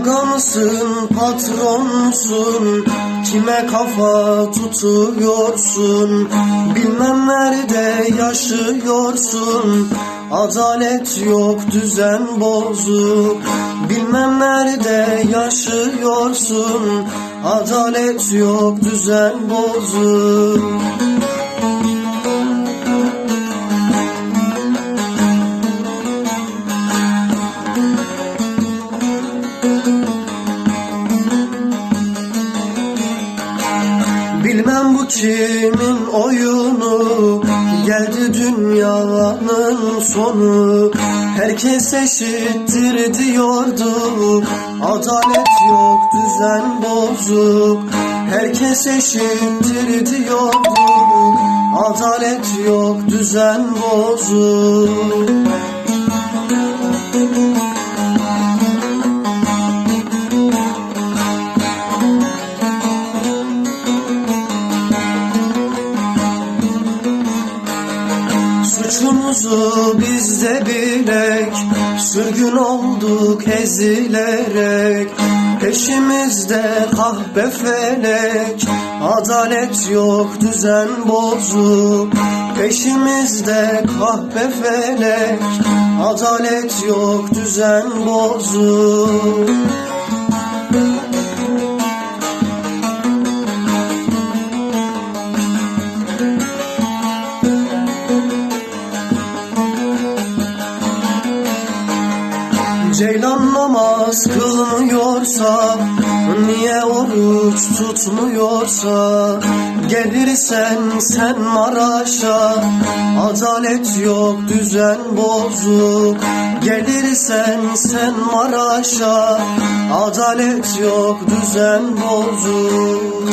Aga mısın patron musun Kime kafa tutuyorsun? Bilmem nerede yaşıyorsun. Adalet yok düzen bozuk. Bilmem nerede yaşıyorsun? Adalet yok düzen bozuk Bilmem bu kimin oyunu. Geldi dünyanın sonu. Herkes eşittir diyordu. Adalet yok düzen bozuk. Herkes eşittir diyordu. Adalet yok düzen bozuk Suçumuzu biz de bilek Sürgün olduk ezilerek. Peşimizde kahpe felek Adalet yok düzen bozuk. Peşimizde kahpe felek Adalet yok düzen bozuk Ceylan namaz kılmıyorsa Niye oruç tutmuyorsa? Gelirsen sen Maraş'a Adalet yok düzen bozuk. Gelirsen sen Maraş'a Adalet yok düzen bozuk